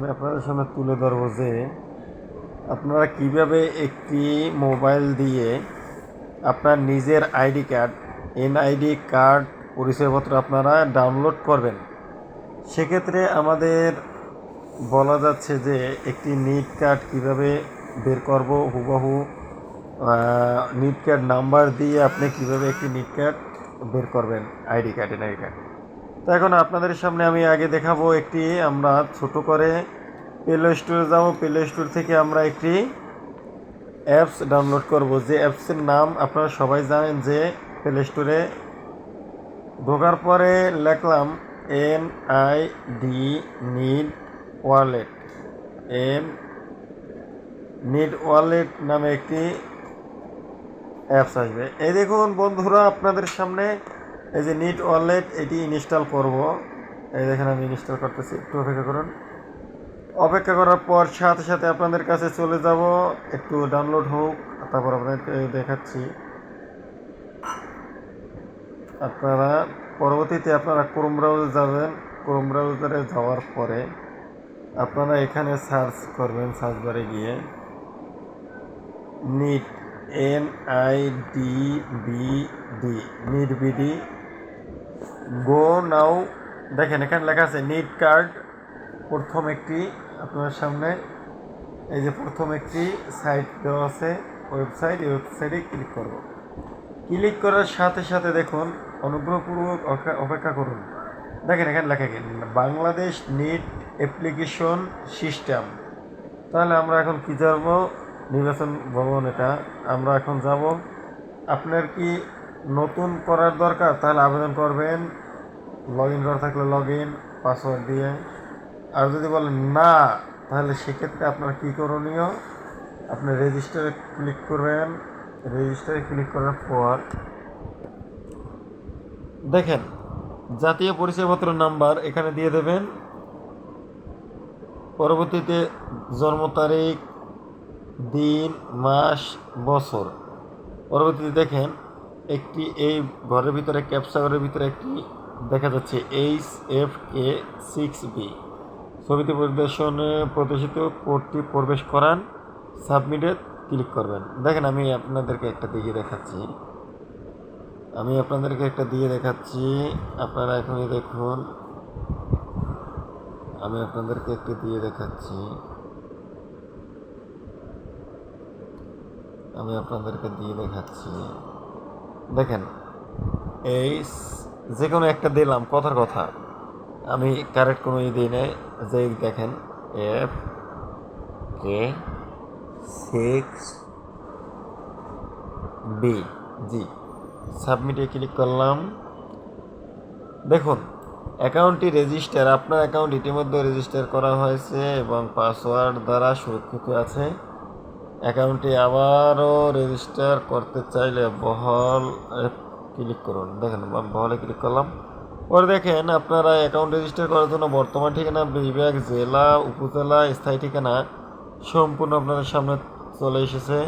আমি আপনাদের সামনে তুলে ধরবো যে আপনারা কীভাবে একটি মোবাইল দিয়ে আপনার নিজের আইডি কার্ড, এনআইডি কার্ড পরিচয়পত্র আপনারা ডাউনলোড করবেন। সেক্ষেত্রে আমাদের বলা যাচ্ছে যে একটি নিট কার্ড কীভাবে বের করব, হুবহু নিট কার্ড নাম্বার দিয়ে আপনি কীভাবে একটি নিট কার্ড বের করবেন, আইডি কার্ড, এনআইডি কার্ড। তো এখন আপনাদের সামনে আমি আগে দেখাবো একটি আমরা ছোট করে প্লে স্টোরে যাব। প্লে স্টোর থেকে আমরা একটি অ্যাপস ডাউনলোড করব। যে অ্যাপসের নাম আপনারা সবাই জানেন যে প্লে স্টোরে ঢোকার পরে লিখলাম N I D need wallet N need wallet নামে একটি অ্যাপস আসবে। এই দেখুন বন্ধুরা, আপনাদের সামনে এই যে নিট ওয়ালেট এটি ইনস্টল করব। এই দেখেন আমি ইনস্টল করতেছি, একটু অপেক্ষা করুন। অপেক্ষা করার পর সাথে সাথে আপনাদের কাছে চলে যাব। একটু ডাউনলোড হোক, তারপর আপনাদেরকে দেখাচ্ছি। আপনারা পরবর্তীতে আপনারা ক্রোম ব্রাউজার যাবেন। ক্রোম ব্রাউজারে যাওয়ার পরে আপনারা এখানে সার্চ করবেন সার্চ বারে গিয়ে। Neat N I D B D neat BD go now দেখেন, এখানে লেখা আছে নিট কার্ড প্রথম একটি আপনার সামনে, এই যে প্রথম একটি সাইট দেওয়া আছে ওয়েবসাইট এই ওয়েবসাইটে ক্লিক করব। ক্লিক করার সাথে সাথে দেখুন, অনুগ্রহপূর্বক অপেক্ষা- করুন। দেখেন, এখানে লেখা বাংলাদেশ নিট অ্যাপ্লিকেশন সিস্টেম তাহলে আমরা এখন কি যাব নির্বাচন ভবন এটা। আমরা এখন যাব। আপনার কি নতুন করার দরকার? তাহলে আবেদন করবেন। লগ ইন করা থাকলে লগ ইন পাসওয়ার্ড দিয়ে। আর যদি বলেন না, তাহলে সেক্ষেত্রে আপনার কী করণীয়? আপনি রেজিস্টারে ক্লিক করবেন। রেজিস্টারে ক্লিক করার পর দেখেন, জাতীয় পরিচয়পত্র নাম্বার এখানে দিয়ে দেবেন। পরবর্তীতে জন্ম তারিখ, দিন, মাস, বছর। পরবর্তীতে দেখেন, একটি এই ঘরের ভিতরে ক্যাপসা ঘরের ভিতরে একটি দেখা যাচ্ছে H F K six B ছবিতে পরিদর্শনে প্রদর্শিত, কোডটি প্রবেশ করান, সাবমিটে ক্লিক করবেন। দেখেন, আমি আপনাদেরকে একটা দিয়ে দেখাচ্ছি। আমি আপনাদেরকে একটা দিয়ে দেখাচ্ছি। আপনারা এখনই দেখুন। আমি আপনাদেরকে একটু দিয়ে দেখাচ্ছি। আমি আপনাদেরকে দিয়ে দেখাচ্ছি। দেখেন এই স- যে কোনো একটা দিলাম, কথার কথা। আমি কারেক্ট কোনো ই দিই নাই। যে দেখেন F K six B G সাবমিটে ক্লিক করলাম। দেখুন অ্যাকাউন্টটি রেজিস্টার আপনার অ্যাকাউন্ট ইতিমধ্যে রেজিস্টার করা হয়েছে এবং পাসওয়ার্ড দ্বারা সুরক্ষিত আছে। অ্যাকাউন্টটি আবারও রেজিস্টার করতে চাইলে বহল ক্লিক করুন। দেখেন বহলে ক্লিক করলাম। পরে দেখেন, আপনারা অ্যাকাউন্ট রেজিস্টার করার জন্য বর্তমান ঠিকানা, বিভাগ, জেলা, উপজেলা, স্থায়ী ঠিকানা সম্পূর্ণ আপনাদের সামনে চলে এসেছে।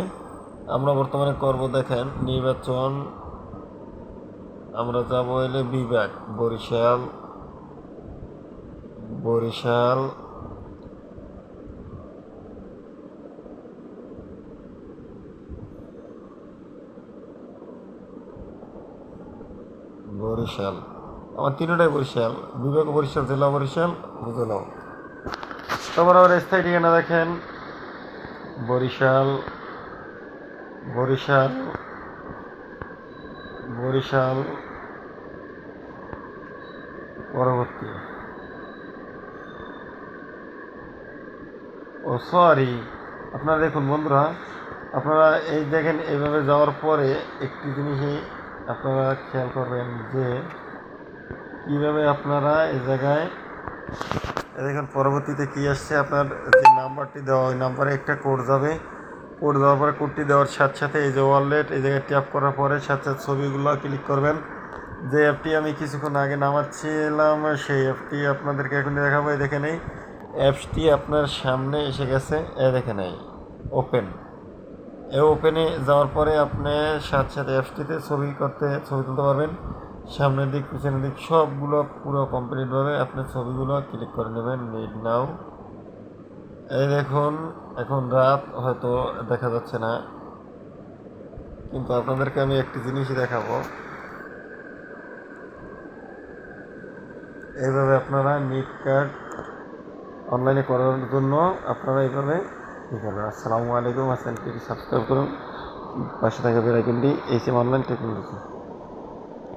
আমরা বর্তমানে করব, দেখেন, নির্বাচন। আমরা যাব এলে বিভাগ, বরিশাল বরিশাল। বরিশাল। আমার তিনটাই বরিশাল। বিভাগ বরিশাল, জেলা বরিশাল উপজেলাও তারপর আবার স্থায়ী ঠিকানা দেখেন। বরিশাল বরিশাল বরিশাল, পরবর্তী। ও সরি আপনারা দেখুন বন্ধুরা, আপনারা এই দেখেন, এইভাবে যাওয়ার পরে একটি জিনিসই আপনারা খেয়াল করবেন যে কীভাবে আপনারা এই জায়গায় দেখুন, পরবর্তীতে কী আসছে? আপনার যে নাম্বারটি দেওয়া, ওই নাম্বারে একটা কোড যাবে। কোড দেওয়ার পরে কোডটি দেওয়ার সাথে সাথে এই যে ওয়ালেট, এই জায়গায় ট্যাপ করার পরে সাথে সাথে ছবিগুলো ক্লিক করবেন। যে অ্যাপটি আমি কিছুক্ষণ আগে নামাচ্ছিলাম, সেই অ্যাপটি আপনাদেরকে এখন দেখাবো। দেখে নেই। অ্যাপসটি আপনার সামনে এসে গেছে। এ দেখে নেই। ওপেন। ওপেনে যাওয়ার পরে আপনি সাথে সাথে অ্যাপসটিতে ছবি করতে, ছবি তুলতে পারবেন। সামনের দিক, পিছনের দিক সবগুলো পুরো কমপ্লিটভাবে আপনি ছবিগুলো ক্লিক করে নেবেন নিড নাও এই দেখুন, এখন রাত, হয়তো দেখা যাচ্ছে না। কিন্তু আপনাদেরকে আমি একটি জিনিসই দেখাবো। এইভাবে আপনারা নিট কার্ড অনলাইনে করার জন্য আপনারা এইভাবে ই করবেন আসসালামু আলাইকুম আসেন সাবস্ক্রাইব করুন পাশে থাকা বেলাইকনটি এইচ এম অনলাইন টেকনোলজি